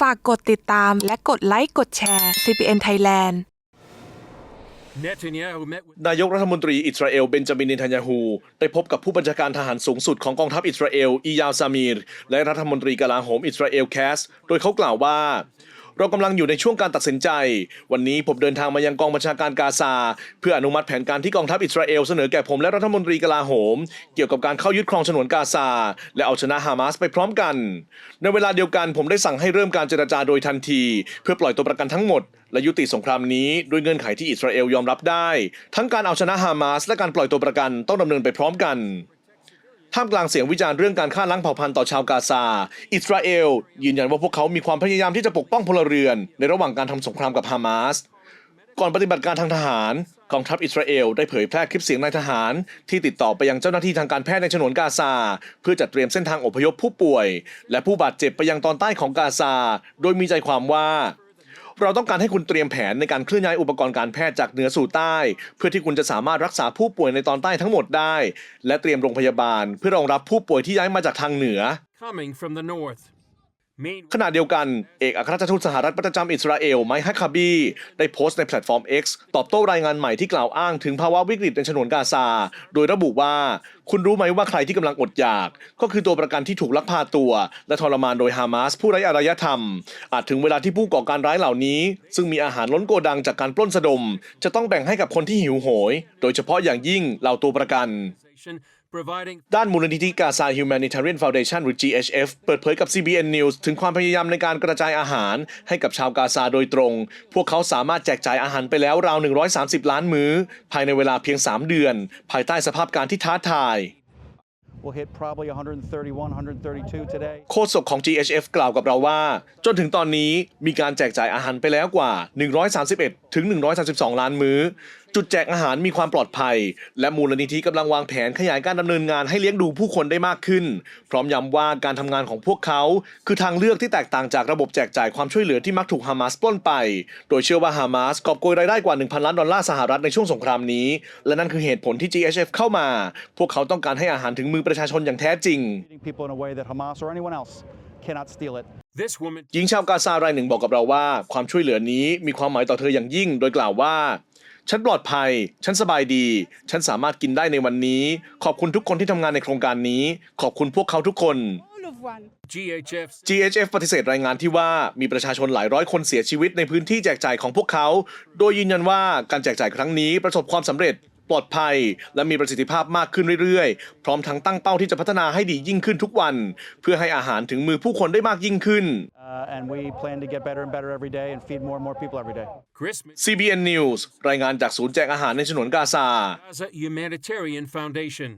ฝากกดติดตามและกดไลค์กดแชร์ CPN Thailand นายกรัฐมนตรีอิสราเอลเบนจามินเนทันยาฮูได้พบกับผู้บัญชาการทหารสูงสุดของกองทัพอิสราเอลอียาวซามีร และรัฐมนตรีกลาโหมอิสราเอลแคส โดยเขากล่าวว่า เรากำลังอยู่ในช่วงการตัดสินใจ วันนี้ผมเดินทางมายังกองบัญชาการกาซา เพื่ออนุมัติแผนการที่กองทัพอิสราเอลเสนอแก่ผมและรัฐมนตรีกลาโหม เกี่ยวกับการเข้ายึดครองฉนวนกาซา และเอาชนะฮามาสไปพร้อมกัน ในเวลาเดียวกันผมได้สั่งให้เริ่มการเจรจาโดยทันที เพื่อปล่อยตัวประกันทั้งหมด และยุติสงครามนี้ด้วยเงื่อนไขที่อิสราเอลยอมรับได้ ทั้งการเอาชนะฮามาสและการปล่อยตัวประกันต้องดำเนินไปพร้อมกัน ท่ามกลางเสียงวิจารณ์เรื่องการฆ่าล้างเผ่าพันธุ์ต่อชาวกาซา อิสราเอล ยืนยันว่าพวกเขามีความพยายามที่จะปกป้องพลเรือน ในระหว่างการทำสงครามกับฮามาส ก่อนปฏิบัติการทางทหารกองทัพอิสราเอลได้เผยแพร่คลิปเสียงนายทหาร ที่ติดต่อไปยังเจ้าหน้าที่ทางการแพทย์ในฉนวนกาซา เพื่อจัดเตรียมเส้นทางอพยพผู้ป่วย และผู้บาดเจ็บไปยังตอนใต้ของกาซา โดยมีใจความว่า เราต้องการให้คุณเตรียมแผนในการเคลื่อนย้ายอุปกรณ์การแพทย์จากเหนือสู่ใต้ เพื่อที่คุณจะสามารถรักษาผู้ป่วยในตอนใต้ทั้งหมดได้ และเตรียมโรงพยาบาล เพื่อรองรับผู้ป่วยที่ย้ายมาจากทางเหนือ coming from the north. Meanwhile, ขณะเดียวกัน เอกอัครราชทูตสหรัฐประจำอิสราเอลไมค์ฮักคาบีได้โพสต์ในแพลตฟอร์ม X ตอบโต้รายงานใหม่ที่กล่าวอ้างถึงภาวะวิกฤตในฉนวนกาซา โดยระบุว่า คุณรู้ไหมว่าใครที่กำลังอดอยาก ก็คือตัวประกันที่ถูกลักพาตัว และทรมานโดยฮามาสผู้ไร้อารยธรรม อาจถึงเวลาที่ผู้ก่อการร้ายเหล่านี้ ซึ่งมีอาหารล้นโกดังจากการปล้นสะดม จะต้องแบ่งให้กับคนที่หิวโหย โดยเฉพาะอย่างยิ่งเหล่าตัวประกัน providing ด้านมูลนิธิกาซา Humanitarian Foundation หรือ GHF เปิดเผยกับ CBN News ถึงความพยายามในการกระจายอาหารให้กับชาวกาซาโดยตรง พวกเขาสามารถแจกจ่ายอาหารไปแล้วราว 130 ล้านมื้อ ภายในเวลาเพียง 3 เดือน ภายใต้สภาพการที่ท้าทาย We'll hit probably 131, 132 today. โฆษกของ GHF กล่าวกับเราว่า จนถึงตอนนี้มีการแจกจ่ายอาหารไปแล้วกว่า 131 ถึง 132 ล้านมื้อจุดแจกอาหารมีความปลอดภัย และมูลนิธิกำลังวางแผนขยายการดำเนินงานให้เลี้ยงดูผู้คนได้มากขึ้น พร้อมย้ำว่าการทำงานของพวกเขา คือทางเลือกที่แตกต่างจากระบบแจกจ่ายความช่วยเหลือที่มักถูกฮามาสปล้นไป โดยเชื่อว่าฮามาสกอบโกยรายได้กว่า 1,000 ล้านดอลลาร์สหรัฐในช่วงสงครามนี้ และนั่นคือเหตุผลที่ GHF เข้ามา พวกเขาต้องการให้อาหารถึงมือประชาชนอย่างแท้จริง Feeding people in a way that Hamas or anyone else cannot steal it. this woman หญิงชาวกาซารายหนึ่งบอกกับเราว่า ความช่วยเหลือนี้มีความหมายต่อเธออย่างยิ่ง โดยกล่าวว่า ฉันปลอดภัย ฉันสบายดี ฉันสามารถกินได้ในวันนี้ ขอบคุณทุกคนที่ทำงานในโครงการนี้ ขอบคุณพวกเขาทุกคน all of one. GHF GHF ปฏิเสธรายงานที่ว่ามีประชาชนหลายร้อยคนเสียชีวิตในพื้นที่แจกจ่ายของพวกเขา โดยยืนยันว่าการแจกจ่ายครั้งนี้ประสบความสำเร็จ ปลอดภัย และมีประสิทธิภาพมากขึ้นเรื่อยๆ พร้อมทั้งตั้งเป้าที่จะพัฒนาให้ดียิ่งขึ้นทุกวัน เพื่อให้อาหารถึงมือผู้คนได้มากยิ่งขึ้น Uh, and we plan to get better and better every day and feed more and more people every day. Christmas CBN News รายงานจากศูนย์แจกอาหารในฉนวนกาซา Gaza Humanitarian Foundation